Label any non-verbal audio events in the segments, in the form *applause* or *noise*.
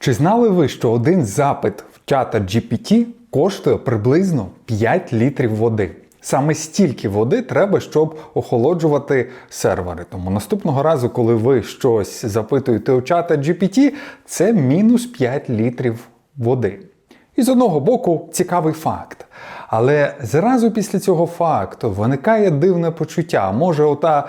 Чи знали ви, що один запит в чата GPT коштує приблизно 5 літрів води? Саме стільки води треба, щоб охолоджувати сервери. Тому наступного разу, коли ви щось запитуєте у чата GPT, це мінус 5 літрів води. І з одного боку, цікавий факт. Але зразу після цього факту виникає дивне почуття. Може, ота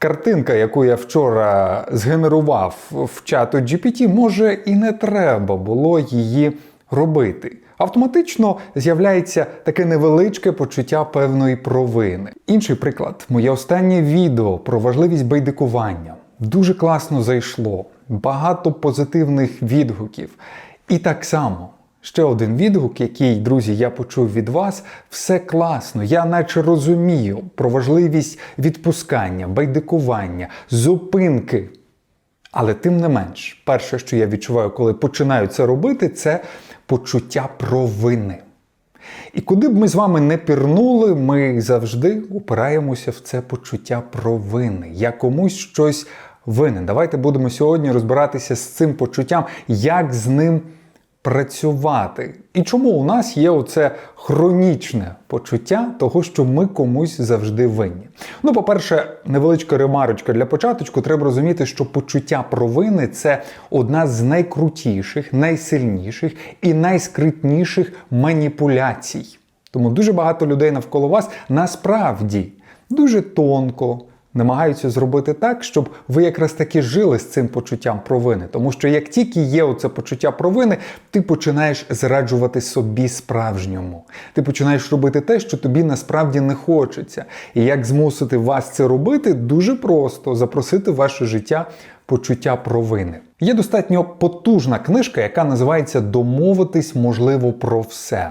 картинка, яку я вчора згенерував в чату GPT, може і не треба було її робити. Автоматично з'являється таке невеличке почуття певної провини. Інший приклад, моє останнє відео про важливість байдикування дуже класно зайшло, багато позитивних відгуків. І так само. Ще один відгук, який, друзі, я почув від вас, все класно. Я наче розумію про важливість відпускання, байдикування, зупинки. Але тим не менш, перше, що я відчуваю, коли починаю це робити, це почуття провини. І куди б ми з вами не пірнули, ми завжди упираємося в це почуття провини. Я комусь щось винен. Давайте будемо сьогодні розбиратися з цим почуттям, як з ним працювати. І чому у нас є оце хронічне почуття того, що ми комусь завжди винні. Ну, по-перше, невеличка ремарочка для початочку. Треба розуміти, що почуття провини це одна з найкрутіших, найсильніших і найскритніших маніпуляцій. Тому дуже багато людей навколо вас насправді дуже тонко намагаються зробити так, щоб ви якраз таки жили з цим почуттям провини. Тому що як тільки є оце почуття провини, ти починаєш зраджувати собі справжньому. Ти починаєш робити те, що тобі насправді не хочеться. І як змусити вас це робити, дуже просто запросити в ваше життя почуття провини. Є достатньо потужна книжка, яка називається Домовитись можливо про все.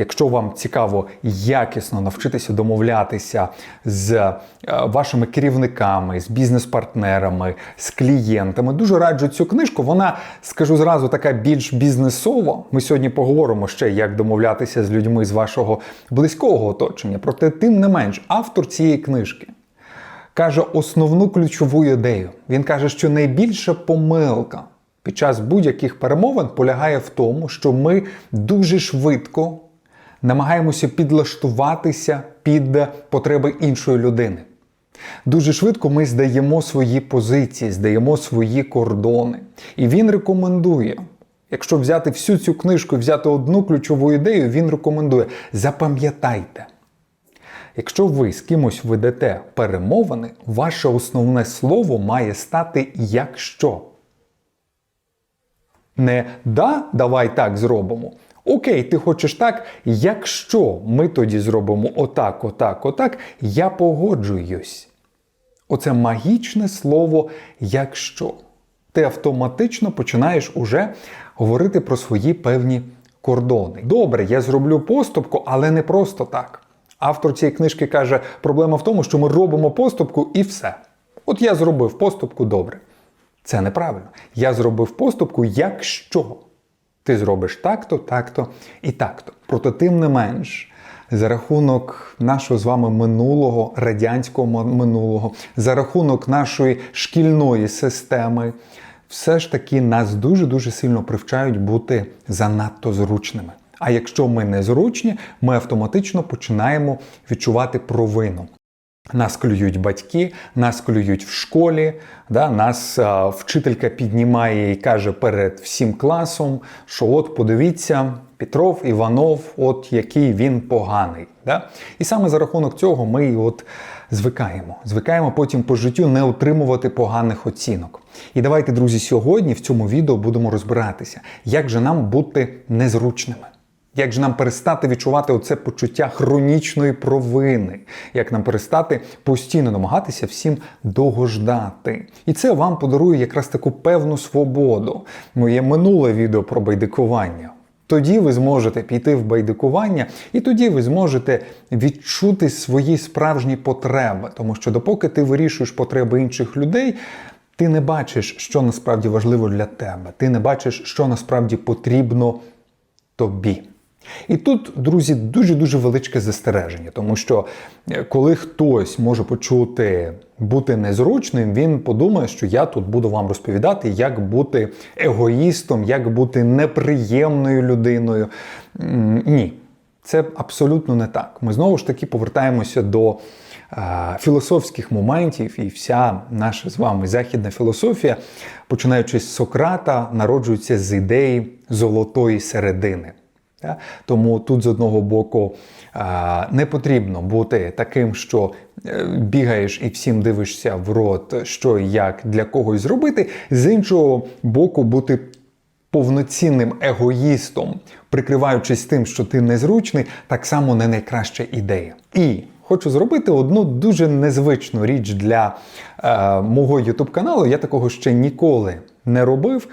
Якщо вам цікаво якісно навчитися домовлятися з е, вашими керівниками, з бізнес-партнерами, з клієнтами, дуже раджу цю книжку. Вона, скажу зразу, така більш бізнесова. Ми сьогодні поговоримо ще, як домовлятися з людьми з вашого близького оточення. Проте, тим не менш, автор цієї книжки каже основну ключову ідею. Він каже, що найбільша помилка під час будь-яких перемовин полягає в тому, що ми дуже швидко намагаємося підлаштуватися під потреби іншої людини. Дуже швидко ми здаємо свої позиції, здаємо свої кордони. І він рекомендує, якщо взяти всю цю книжку і взяти одну ключову ідею, він рекомендує: запам'ятайте. Якщо ви з кимось ведете перемовини, ваше основне слово має стати якщо. Не да, давай так зробимо. Окей, ти хочеш так, якщо ми тоді зробимо отак, отак, отак, я погоджуюсь. Оце магічне слово якщо. Ти автоматично починаєш уже говорити про свої певні кордони. Добре, я зроблю поступку, але не просто так. Автор цієї книжки каже, проблема в тому, що ми робимо поступку і все. От я зробив поступку добре. Це неправильно. Я зробив поступку, якщо ти зробиш так-то, так-то і так-то. Проте, тим не менш, за рахунок нашого з вами минулого, радянського минулого, за рахунок нашої шкільної системи, все ж таки нас дуже-дуже сильно привчають бути занадто зручними. А якщо ми не зручні, ми автоматично починаємо відчувати провину. Нас клюють батьки, нас клюють в школі, да, нас а, вчителька піднімає і каже перед всім класом, що от подивіться, Петров, Іванов, от який він поганий. Да? І саме за рахунок цього ми от звикаємо. Звикаємо потім по життю не отримувати поганих оцінок. І давайте, друзі, сьогодні в цьому відео будемо розбиратися, як же нам бути незручними. Як же нам перестати відчувати оце почуття хронічної провини? Як нам перестати постійно намагатися всім догождати? І це вам подарує якраз таку певну свободу. Моє минуле відео про байдикування. Тоді ви зможете піти в байдикування, і тоді ви зможете відчути свої справжні потреби. Тому що допоки ти вирішуєш потреби інших людей, ти не бачиш, що насправді важливо для тебе. Ти не бачиш, що насправді потрібно тобі. І тут, друзі, дуже-дуже величке застереження, тому що е, коли хтось може почути бути незручним, він подумає, що я тут буду вам розповідати, як бути егоїстом, як бути неприємною людиною. Ні, це абсолютно не так. Ми знову ж таки повертаємося до е, філософських моментів, і вся наша з вами західна філософія, починаючи з Сократа, народжується з ідеї золотої середини. Тому тут з одного боку не потрібно бути таким, що е, бігаєш і всім дивишся в рот, що і як для когось зробити. З іншого боку, бути повноцінним егоїстом, прикриваючись тим, що ти незручний, так само не найкраща ідея. І хочу зробити одну дуже незвичну річ для е, мого YouTube каналу. Я такого ще ніколи не робив.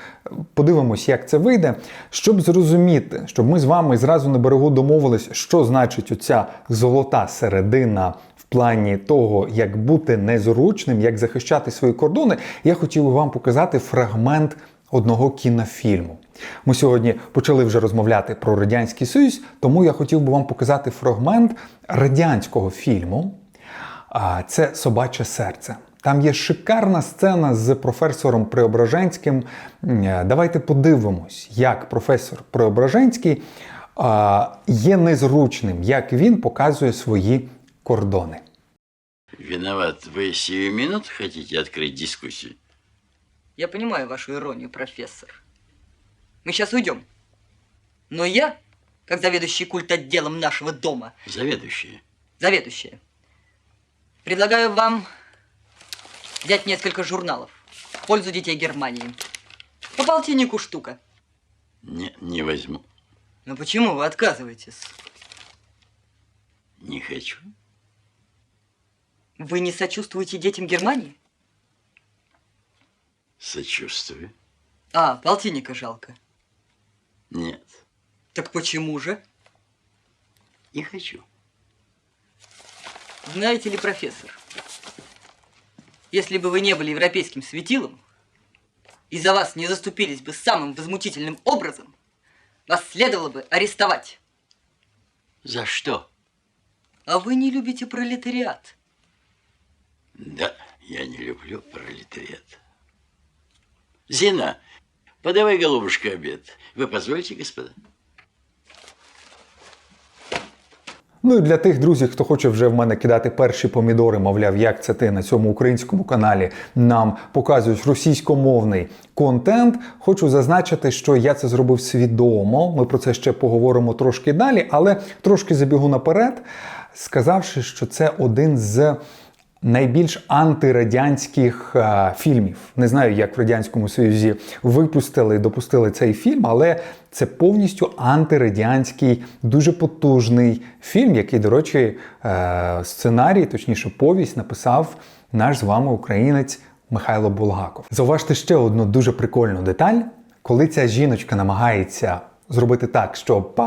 Подивимось, як це вийде. Щоб зрозуміти, щоб ми з вами зразу на берегу домовились, що значить оця золота середина в плані того, як бути незручним, як захищати свої кордони, я хотів би вам показати фрагмент одного кінофільму. Ми сьогодні почали вже розмовляти про Радянський Союз, тому я хотів би вам показати фрагмент радянського фільму. Це Собаче серце. Там є шикарна сцена з професором Преображенським. М, Давайте подивимось, як професор Преображенський а, є незручним, як він показує свої кордони. Виноват. Вы сию минут хотите открыть дискуссию? Я понимаю вашу иронию, профессор. Мы сейчас уйдем. Но я, как заведующий культ отделом нашего дома, Заведующие. заведующая, предлагаю вам взять несколько журналов в пользу детей Германии. По полтиннику штука. Не, не возьму. Но почему вы отказываетесь? Не хочу. Вы не сочувствуете детям Германии? Сочувствую. А, полтинника жалко. Нет, Так почему же? не хочу. Знаете ли, профессор, если бы вы не были европейским светилом, и за вас не заступились бы самым возмутительным образом, вас следовало бы арестовать. За что? А вы не любите пролетариат. Да, я не люблю пролетариат. Зина, подавай, голубушка, обед. Вы позволите, господа? Ну і для тих друзів, хто хоче вже в мене кидати перші помідори, мовляв, як це ти на цьому українському каналі нам показують російськомовний контент. Хочу зазначити, що я це зробив свідомо. Ми про це ще поговоримо трошки далі, але трошки забігу наперед, сказавши, що це один з. Найбільш антирадянських е, фільмів. Не знаю, як в Радянському Союзі випустили допустили цей фільм, але це повністю антирадянський, дуже потужний фільм, який, до речі, е, сценарій, точніше, повість написав наш з вами українець Михайло Булгаков. Зауважте ще одну дуже прикольну деталь, коли ця жіночка намагається. Зробити так, щоб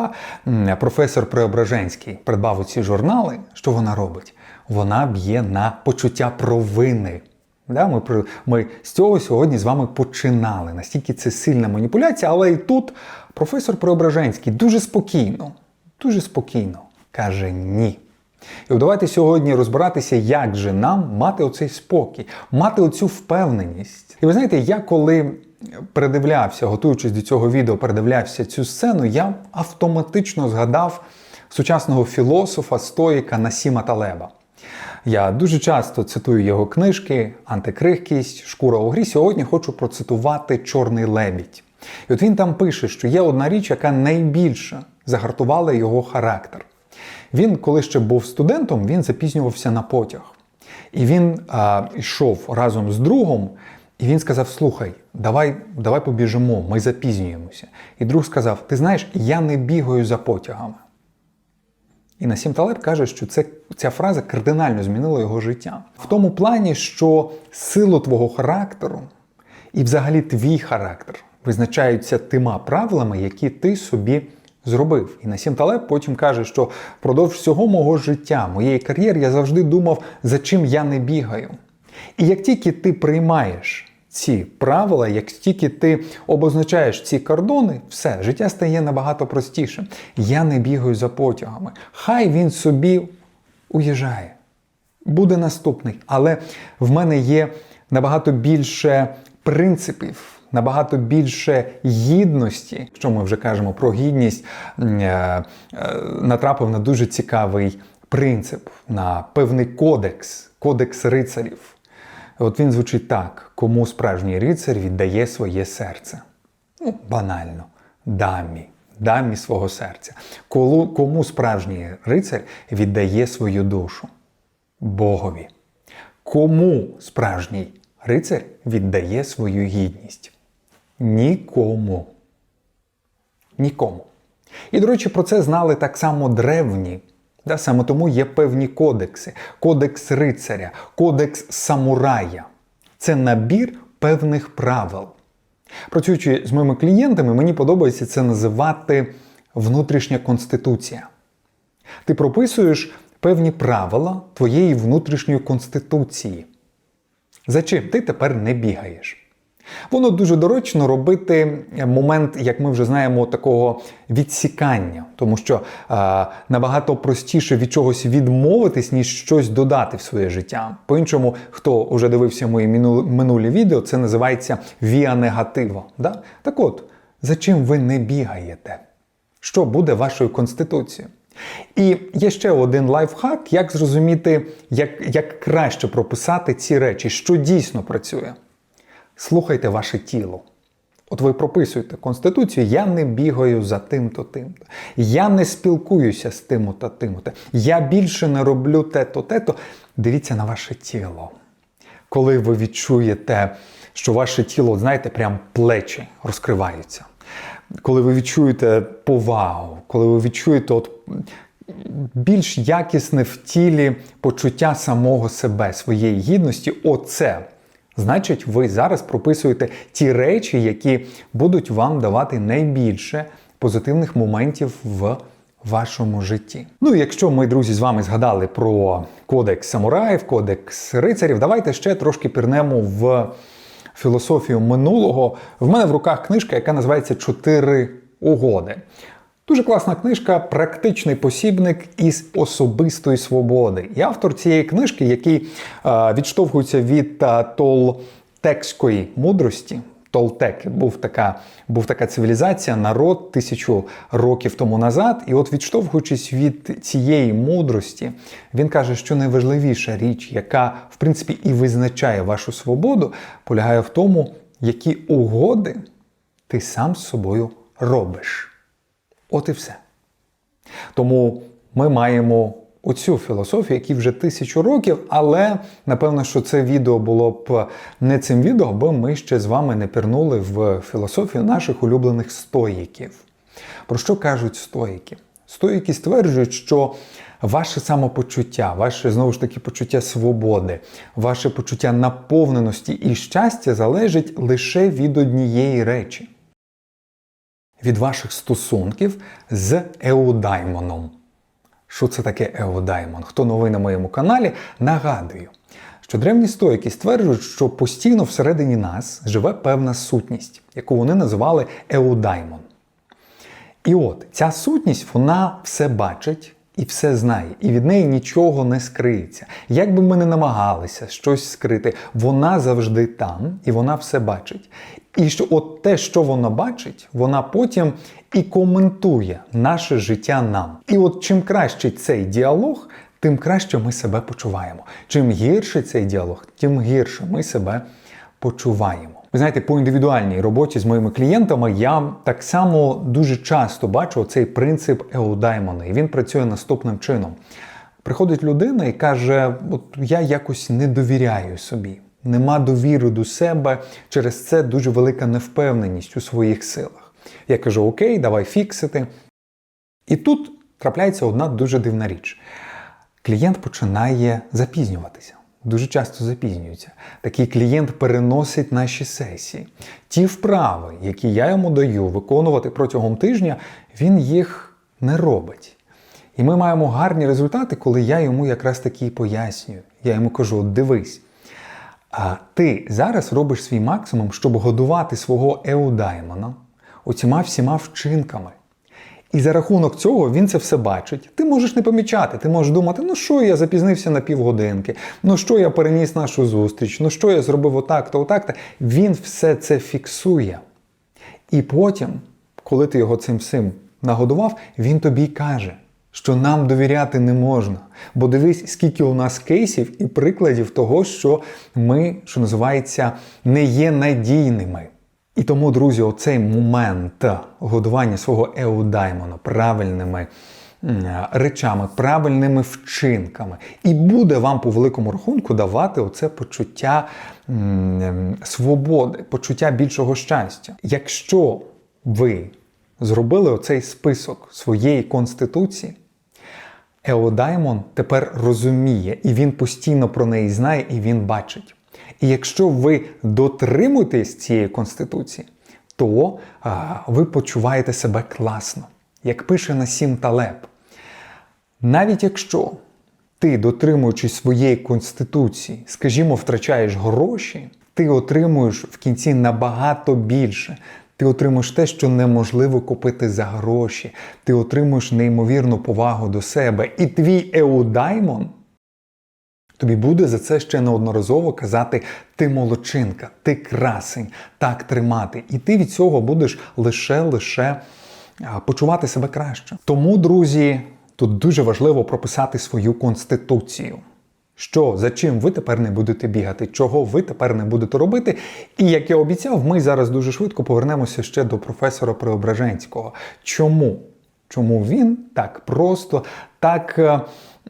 професор Преображенський придбав ці журнали, що вона робить? Вона б'є на почуття провини. Да, ми, ми з цього сьогодні з вами починали. Настільки це сильна маніпуляція, але і тут професор Преображенський дуже спокійно, дуже спокійно каже ні. І давайте сьогодні розбиратися, як же нам мати оцей спокій, мати оцю впевненість. І ви знаєте, я коли передивлявся, готуючись до цього відео, передивлявся цю сцену, я автоматично згадав сучасного філософа, стоїка Насіма Талеба. Я дуже часто цитую його книжки Антикрихкість, Шкура у грі. Сьогодні хочу процитувати Чорний лебідь. І от він там пише, що є одна річ, яка найбільше загартувала його характер. Він, коли ще був студентом, він запізнювався на потяг. І він а, йшов разом з другом, і він сказав: Слухай, давай, давай побіжимо, ми запізнюємося. І друг сказав: Ти знаєш, я не бігаю за потягами. І Насім Талеб каже, що це, ця фраза кардинально змінила його життя. В тому плані, що силу твого характеру і взагалі твій характер визначаються тима правилами, які ти собі зробив. І Насім Талеб потім каже, що впродовж всього мого життя, моєї кар'єри, я завжди думав, за чим я не бігаю. І як тільки ти приймаєш ці правила, як тільки ти обозначаєш ці кордони, все, життя стає набагато простіше. Я не бігаю за потягами. Хай він собі уїжджає. Буде наступний. Але в мене є набагато більше принципів, набагато більше гідності. Якщо ми вже кажемо про гідність, е, е, натрапив на дуже цікавий принцип, на певний кодекс, кодекс рицарів. От він звучить так: кому справжній рицар віддає своє серце. Ну, банально, дамі, дамі свого серця. Колу- Кому справжній рицар віддає свою душу? Богові. Кому справжній рицар віддає свою гідність? Нікому. Нікому. І, до речі, про це знали так само древні. Да, саме тому є певні кодекси: кодекс рицаря, кодекс самурая. Це набір певних правил. Працюючи з моїми клієнтами, мені подобається це називати внутрішня конституція. Ти прописуєш певні правила твоєї внутрішньої конституції. За чим ти тепер не бігаєш? Воно дуже доречно робити момент, як ми вже знаємо, такого відсікання, тому що е, набагато простіше від чогось відмовитись, ніж щось додати в своє життя. По-іншому, хто вже дивився мої минулі відео, це називається віа негатива. Да? Так от, за чим ви не бігаєте? Що буде вашою конституцією? І є ще один лайфхак, як зрозуміти, як, як краще прописати ці речі, що дійсно працює. Слухайте ваше тіло. От ви прописуєте Конституцію, я не бігаю за тим-то, тим-то. Я не спілкуюся з тим-то, тим-то. Я більше не роблю те-то, те-то. Дивіться на ваше тіло. Коли ви відчуєте, що ваше тіло, знаєте, прям плечі розкриваються. Коли ви відчуєте повагу, коли ви відчуєте от більш якісне в тілі почуття самого себе, своєї гідності, оце. Значить, ви зараз прописуєте ті речі, які будуть вам давати найбільше позитивних моментів в вашому житті. Ну якщо ми, друзі, з вами згадали про кодекс самураїв, кодекс рицарів, давайте ще трошки пірнемо в філософію минулого. В мене в руках книжка, яка називається Чотири угоди. Дуже класна книжка, практичний посібник із особистої свободи. І автор цієї книжки, який е, відштовхується від е, толтекської мудрості. Толтек був така, був така цивілізація, народ тисячу років тому назад. І от відштовхуючись від цієї мудрості, він каже, що найважливіша річ, яка в принципі і визначає вашу свободу, полягає в тому, які угоди ти сам з собою робиш. От і все. Тому ми маємо оцю філософію, якій вже тисячу років, але напевно, що це відео було б не цим відео, бо ми ще з вами не пірнули в філософію наших улюблених стоїків. Про що кажуть стоїки? Стоїки стверджують, що ваше самопочуття, ваше знову ж таки почуття свободи, ваше почуття наповненості і щастя залежить лише від однієї речі від ваших стосунків з еудаймоном. Що це таке еудаймон? Хто новий на моєму каналі, нагадую, що древні стоїки стверджують, що постійно всередині нас живе певна сутність, яку вони називали еудаймон. І от ця сутність, вона все бачить і все знає, і від неї нічого не скриється. Як би ми не намагалися щось скрити, вона завжди там і вона все бачить. І що от те, що вона бачить, вона потім і коментує наше життя нам. І от чим кращий цей діалог, тим краще ми себе почуваємо. Чим гірший цей діалог, тим гірше ми себе почуваємо. Знаєте, по індивідуальній роботі з моїми клієнтами я так само дуже часто бачу цей принцип еудаймона, і він працює наступним чином. Приходить людина і каже: От я якось не довіряю собі, нема довіри до себе, через це дуже велика невпевненість у своїх силах. Я кажу: Окей, давай фіксити. І тут трапляється одна дуже дивна річ. Клієнт починає запізнюватися. Дуже часто запізнюється. Такий клієнт переносить наші сесії. Ті вправи, які я йому даю виконувати протягом тижня, він їх не робить. І ми маємо гарні результати, коли я йому якраз таки пояснюю. Я йому кажу: «От дивись, А ти зараз робиш свій максимум, щоб годувати свого еудаймона оціма всіма вчинками. І за рахунок цього він це все бачить. Ти можеш не помічати, ти можеш думати, ну що я запізнився на півгодинки, ну що я переніс нашу зустріч, ну що я зробив отак-то, отак-то. Він все це фіксує. І потім, коли ти його цим всім нагодував, він тобі каже, що нам довіряти не можна. Бо дивись, скільки у нас кейсів і прикладів того, що ми, що називається, не є надійними. І тому, друзі, оцей момент годування свого еудаймона правильними речами, правильними вчинками, і буде вам по великому рахунку давати оце почуття свободи, почуття більшого щастя. Якщо ви зробили оцей список своєї конституції, Еодаймон тепер розуміє, і він постійно про неї знає, і він бачить. І якщо ви дотримуєтесь цієї конституції, то а, ви почуваєте себе класно. Як пише Насім Талеб, навіть якщо ти, дотримуючись своєї конституції, скажімо, втрачаєш гроші, ти отримуєш в кінці набагато більше. Ти отримуєш те, що неможливо купити за гроші. Ти отримуєш неймовірну повагу до себе. І твій еудаймон тобі буде за це ще неодноразово казати: ти молодчинка, ти красень, так тримати. І ти від цього будеш лише лише почувати себе краще. Тому, друзі, тут дуже важливо прописати свою конституцію. Що, за чим ви тепер не будете бігати, чого ви тепер не будете робити. І як я обіцяв, ми зараз дуже швидко повернемося ще до професора Преображенського. Чому? Чому він так просто, так, е,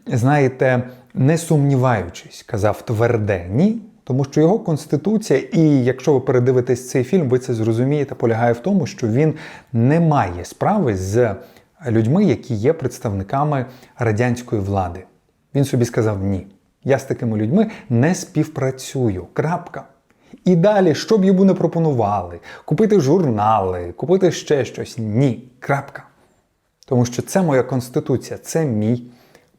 знаєте, не сумніваючись, казав тверде ні? Тому що його конституція, і якщо ви передивитесь цей фільм, ви це зрозумієте, полягає в тому, що він не має справи з людьми, які є представниками радянської влади. Він собі сказав ні. Я з такими людьми не співпрацюю. Крапка. І далі, що б йому не пропонували, купити журнали, купити ще щось. Ні. Крапка. Тому що це моя конституція, це мій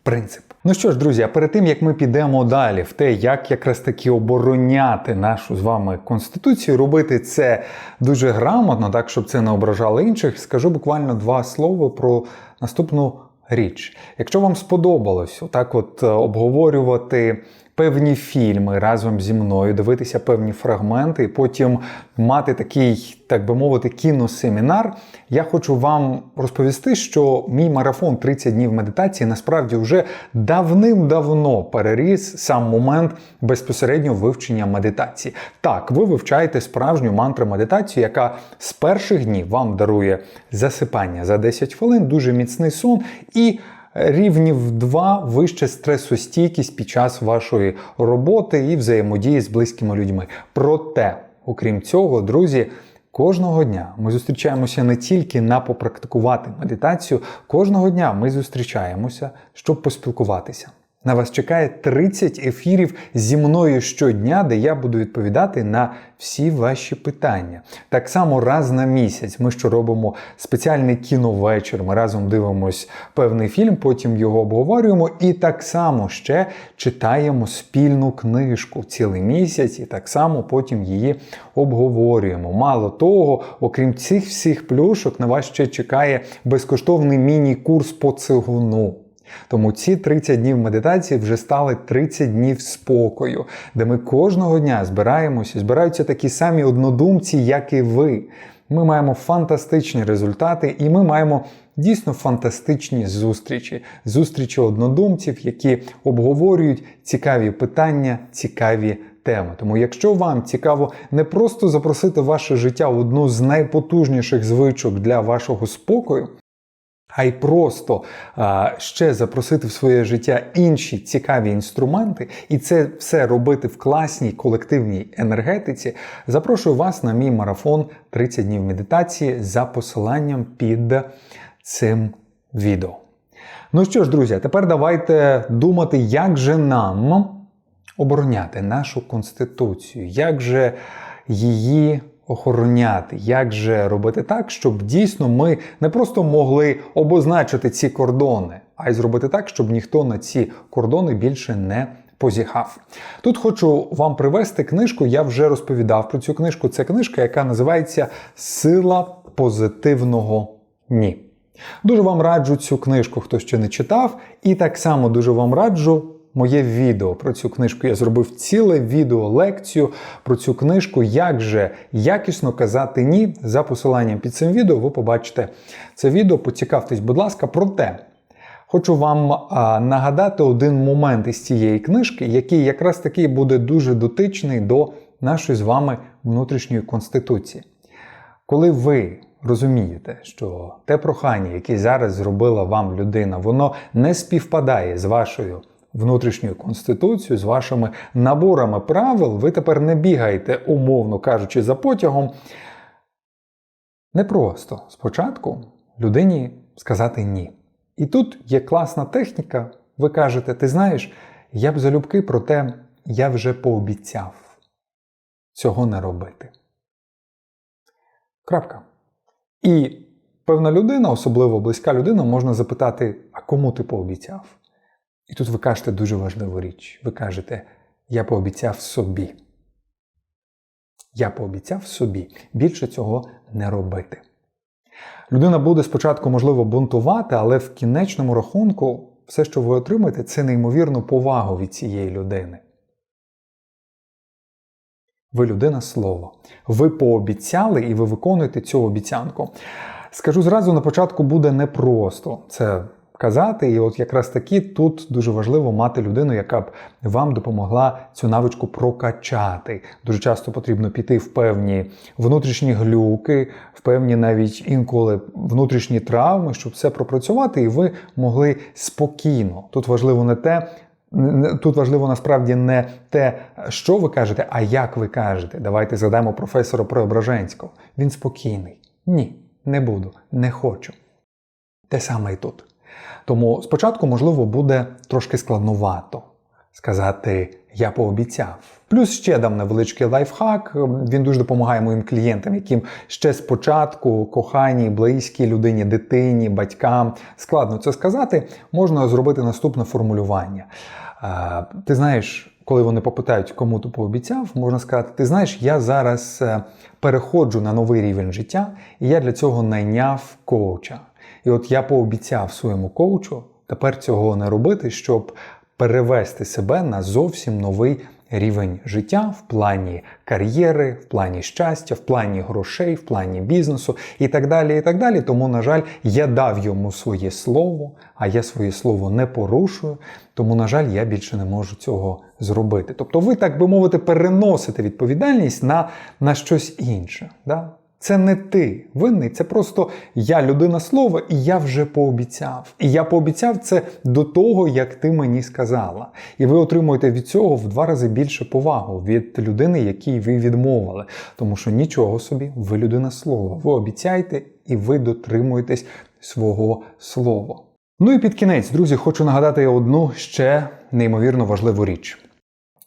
принцип. Ну що ж, друзі, а перед тим як ми підемо далі в те, як якраз таки обороняти нашу з вами конституцію, робити це дуже грамотно, так щоб це не ображало інших, скажу буквально два слова про наступну річ. Якщо вам сподобалось отак, от е, обговорювати певні фільми разом зі мною, дивитися певні фрагменти, і потім мати такий, так би мовити, кіносемінар, я хочу вам розповісти, що мій марафон 30 днів медитації насправді вже давним-давно переріс сам момент безпосереднього вивчення медитації. Так, ви вивчаєте справжню мантру медитацію, яка з перших днів вам дарує засипання за 10 хвилин, дуже міцний сон і рівнів 2 вище стресостійкість під час вашої роботи і взаємодії з близькими людьми. Проте, окрім цього, друзі. Кожного дня ми зустрічаємося не тільки на попрактикувати медитацію, кожного дня ми зустрічаємося, щоб поспілкуватися. На вас чекає 30 ефірів зі мною щодня, де я буду відповідати на всі ваші питання. Так само раз на місяць ми що робимо спеціальний кіновечір. Ми разом дивимось певний фільм, потім його обговорюємо, і так само ще читаємо спільну книжку цілий місяць, і так само потім її обговорюємо. Мало того, окрім цих всіх плюшок, на вас ще чекає безкоштовний міні-курс по цигуну. Тому ці 30 днів медитації вже стали 30 днів спокою, де ми кожного дня збираємося, збираються такі самі однодумці, як і ви. Ми маємо фантастичні результати, і ми маємо дійсно фантастичні зустрічі, зустрічі однодумців, які обговорюють цікаві питання, цікаві теми. Тому, якщо вам цікаво не просто запросити ваше життя в одну з найпотужніших звичок для вашого спокою, а й просто а, ще запросити в своє життя інші цікаві інструменти, і це все робити в класній колективній енергетиці, запрошую вас на мій марафон 30 днів медитації за посиланням під цим відео. Ну що ж, друзі, тепер давайте думати, як же нам обороняти нашу конституцію, як же її охороняти, як же робити так, щоб дійсно ми не просто могли обозначити ці кордони, а й зробити так, щоб ніхто на ці кордони більше не позіхав. Тут хочу вам привести книжку. Я вже розповідав про цю книжку. Це книжка, яка називається Сила позитивного ні. Дуже вам раджу цю книжку, хто ще не читав, і так само дуже вам раджу моє відео про цю книжку. Я зробив ціле відео лекцію про цю книжку, як же якісно казати ні. За посиланням під цим відео ви побачите це відео. Поцікавтесь, будь ласка, проте. Хочу вам а, нагадати один момент із цієї книжки, який якраз таки буде дуже дотичний до нашої з вами внутрішньої конституції. Коли ви розумієте, що те прохання, яке зараз зробила вам людина, воно не співпадає з вашою внутрішньою конституцією, з вашими наборами правил, ви тепер не бігаєте, умовно кажучи, за потягом. Непросто спочатку людині сказати ні. І тут є класна техніка. Ви кажете, ти знаєш, я б залюбки, проте я вже пообіцяв цього не робити. Крапка. І певна людина, особливо близька людина, можна запитати, а кому ти пообіцяв? І тут ви кажете дуже важливу річ. Ви кажете, я пообіцяв собі. Я пообіцяв собі більше цього не робити. Людина буде спочатку, можливо, бунтувати, але в кінечному рахунку все, що ви отримаєте, це неймовірну повагу від цієї людини. Ви людина слово. Ви пообіцяли і ви виконуєте цю обіцянку. Скажу зразу на початку буде непросто це казати, і от якраз таки тут дуже важливо мати людину, яка б вам допомогла цю навичку прокачати. Дуже часто потрібно піти в певні внутрішні глюки, в певні навіть інколи внутрішні травми, щоб все пропрацювати, і ви могли спокійно. Тут важливо не те. Тут важливо насправді не те, що ви кажете, а як ви кажете. Давайте згадаємо професора Преображенського. Він спокійний. Ні, не буду, не хочу. Те саме і тут. Тому спочатку, можливо, буде трошки складновато сказати я пообіцяв. Плюс ще дам невеличкий лайфхак. Він дуже допомагає моїм клієнтам, яким ще спочатку коханій, близькій людині, дитині, батькам складно це сказати. Можна зробити наступне формулювання. Е, Ти знаєш, коли вони попитають, кому ти пообіцяв, можна сказати: ти знаєш, я зараз е, переходжу на новий рівень життя, і я для цього найняв коуча. І от я пообіцяв своєму коучу тепер цього не робити, щоб перевести себе на зовсім новий рівень життя в плані кар'єри, в плані щастя, в плані грошей, в плані бізнесу і так далі. і так далі. Тому, на жаль, я дав йому своє слово, а я своє слово не порушую. Тому, на жаль, я більше не можу цього зробити. Тобто, ви, так би мовити, переносите відповідальність на, на щось інше. Да? Це не ти винний, це просто я людина слова, і я вже пообіцяв. І я пообіцяв це до того, як ти мені сказала. І ви отримуєте від цього в два рази більше повагу від людини, якій ви відмовили. Тому що нічого собі, ви людина слова. Ви обіцяєте і ви дотримуєтесь свого слова. Ну і під кінець, друзі, хочу нагадати одну ще неймовірно важливу річ.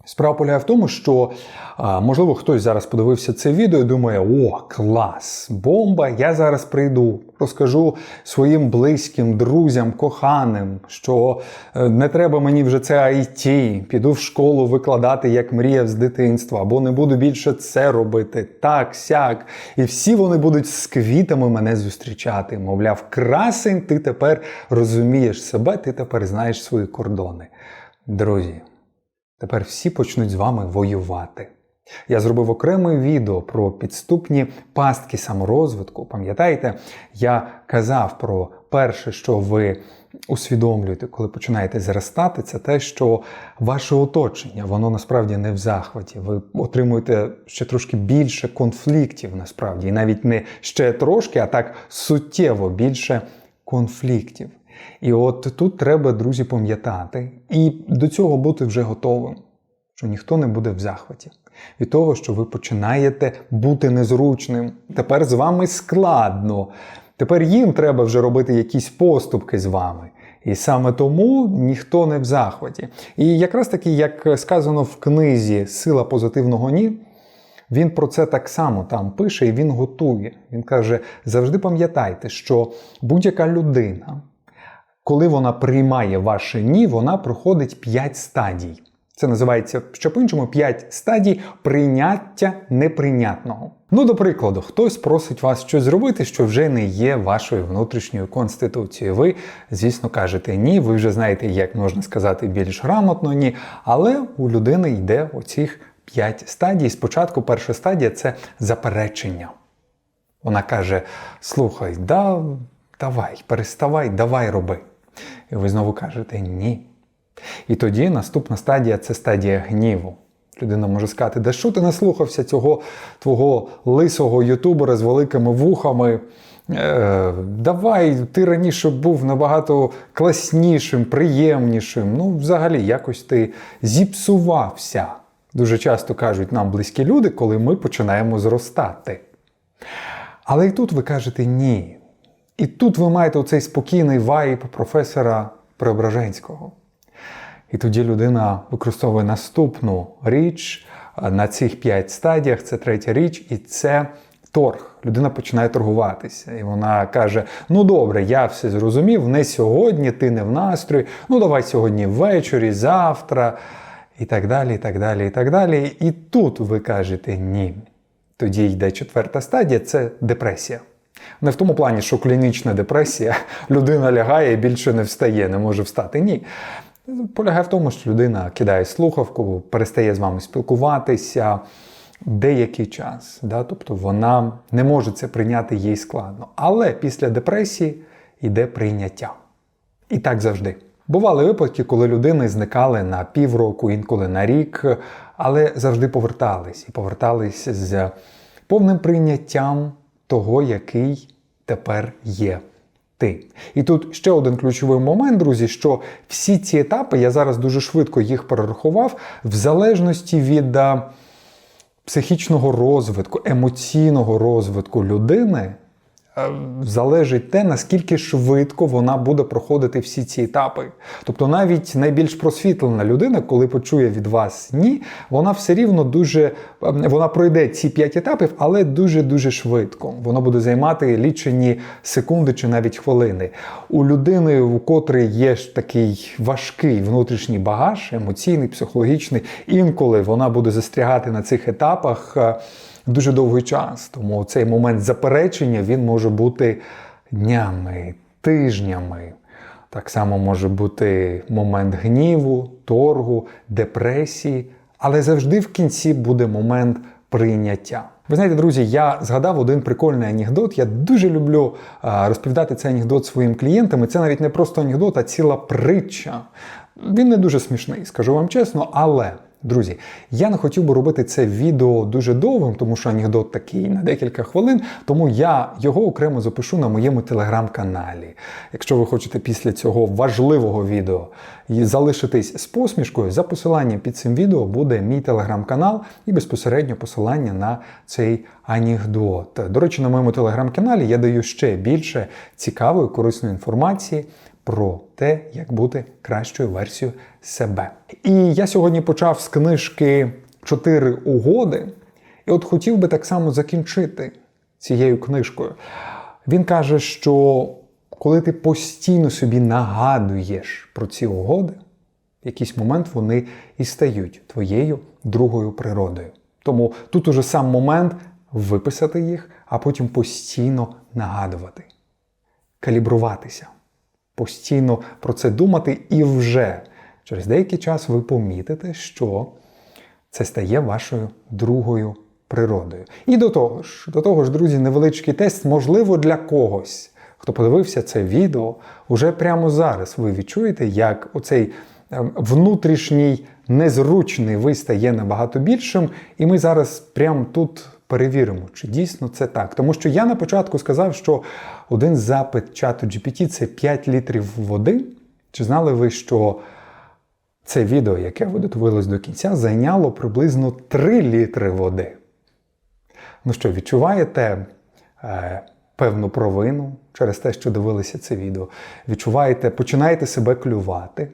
Справа полягає в тому, що можливо хтось зараз подивився це відео і думає: о, клас, бомба! Я зараз прийду, розкажу своїм близьким, друзям, коханим, що е, не треба мені вже це IT, піду в школу викладати, як мріяв з дитинства, або не буду більше це робити, так, сяк. І всі вони будуть з квітами мене зустрічати. Мовляв, красень, ти тепер розумієш себе, ти тепер знаєш свої кордони. Друзі. Тепер всі почнуть з вами воювати. Я зробив окреме відео про підступні пастки саморозвитку. Пам'ятаєте, я казав про перше, що ви усвідомлюєте, коли починаєте зростати, це те, що ваше оточення, воно насправді не в захваті. Ви отримуєте ще трошки більше конфліктів, насправді, і навіть не ще трошки, а так суттєво більше конфліктів. І от тут треба, друзі, пам'ятати і до цього бути вже готовим, що ніхто не буде в захваті. Від того, що ви починаєте бути незручним. Тепер з вами складно. Тепер їм треба вже робити якісь поступки з вами. І саме тому ніхто не в захваті. І якраз таки, як сказано в книзі Сила позитивного ні. Він про це так само там пише і він готує. Він каже: завжди пам'ятайте, що будь-яка людина, коли вона приймає ваше ні, вона проходить 5 стадій. Це називається ще по-іншому 5 стадій прийняття неприйнятного. Ну, до прикладу, хтось просить вас щось зробити, що вже не є вашою внутрішньою конституцією. Ви, звісно, кажете ні, ви вже знаєте, як можна сказати більш грамотно ні. Але у людини йде оцих 5 стадій. Спочатку перша стадія це заперечення. Вона каже: слухай, да, давай, переставай, давай роби. І ви знову кажете ні. І тоді наступна стадія це стадія гніву. Людина може сказати, да що ти наслухався цього твого лисого ютубера з великими вухами. Е, давай, ти раніше був набагато класнішим, приємнішим. Ну, взагалі, якось ти зіпсувався. Дуже часто кажуть нам близькі люди, коли ми починаємо зростати. Але і тут ви кажете ні. І тут ви маєте оцей спокійний вайб професора Преображенського. І тоді людина використовує наступну річ на цих п'ять стадіях. Це третя річ, і це торг. Людина починає торгуватися. І вона каже: Ну добре, я все зрозумів, не сьогодні, ти не в настрої, ну давай сьогодні ввечері, завтра, і так далі, і так далі, і так далі. І тут ви кажете ні. Тоді йде четверта стадія це депресія. Не в тому плані, що клінічна депресія, *laughs* людина лягає і більше не встає, не може встати. Ні. Полягає в тому, що людина кидає слухавку, перестає з вами спілкуватися деякий час. Да? Тобто вона не може це прийняти їй складно. Але після депресії йде прийняття. І так завжди. Бували випадки, коли людини зникали на півроку, інколи на рік, але завжди повертались і повертались з повним прийняттям того, який тепер є ти. І тут ще один ключовий момент, друзі, що всі ці етапи, я зараз дуже швидко їх перерахував, в залежності від психічного розвитку, емоційного розвитку людини. Е, Залежить те, наскільки швидко вона буде проходити всі ці етапи. Тобто, навіть найбільш просвітлена людина, коли почує від вас ні, вона все рівно дуже е, вона пройде ці п'ять етапів, але дуже дуже швидко. Воно буде займати лічені секунди чи навіть хвилини. У людини, у котрої є такий важкий внутрішній багаж, емоційний, психологічний, інколи вона буде застрягати на цих етапах. Дуже довгий час. Тому цей момент заперечення він може бути днями, тижнями. Так само може бути момент гніву, торгу, депресії, але завжди в кінці буде момент прийняття. Ви знаєте, друзі, я згадав один прикольний анекдот. Я дуже люблю розповідати цей анекдот своїм клієнтам. І це навіть не просто анекдот, а ціла притча. Він не дуже смішний, скажу вам чесно, але. Друзі, я не хотів би робити це відео дуже довгим, тому що анекдот такий на декілька хвилин, тому я його окремо запишу на моєму телеграм-каналі. Якщо ви хочете після цього важливого відео залишитись з посмішкою, за посиланням під цим відео буде мій телеграм-канал і безпосередньо посилання на цей анекдот. До речі, на моєму телеграм-каналі я даю ще більше цікавої, корисної інформації про те, як бути кращою версією себе. І я сьогодні почав з книжки Чотири угоди, і от хотів би так само закінчити цією книжкою. Він каже, що коли ти постійно собі нагадуєш про ці угоди, в якийсь момент вони і стають твоєю другою природою. Тому тут уже сам момент виписати їх, а потім постійно нагадувати, калібруватися постійно про це думати, і вже через деякий час ви помітите, що це стає вашою другою природою. І до того ж, до того ж, друзі, невеличкий тест, можливо, для когось, хто подивився це відео, уже прямо зараз ви відчуєте, як оцей ем, внутрішній незручний ви стає набагато більшим, і ми зараз прямо тут перевіримо, чи дійсно це так. Тому що я на початку сказав, що один запит чату GPT це 5 літрів води. Чи знали ви, що це відео, яке ви до кінця, зайняло приблизно 3 літри води? Ну що, відчуваєте е, певну провину через те, що дивилися це відео? Відчуваєте, починаєте себе клювати?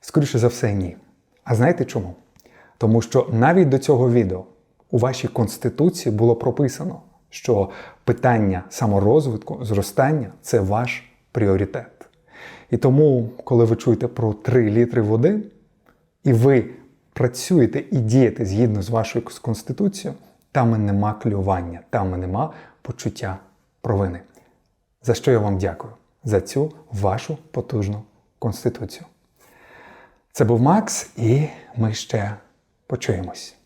Скоріше за все, ні. А знаєте чому? Тому що навіть до цього відео у вашій конституції було прописано, що питання саморозвитку, зростання це ваш пріоритет. І тому, коли ви чуєте про 3 літри води, і ви працюєте і дієте згідно з вашою конституцією, там і нема клювання, там і нема почуття провини. За що я вам дякую? За цю вашу потужну конституцію. Це був Макс, і ми ще почуємось.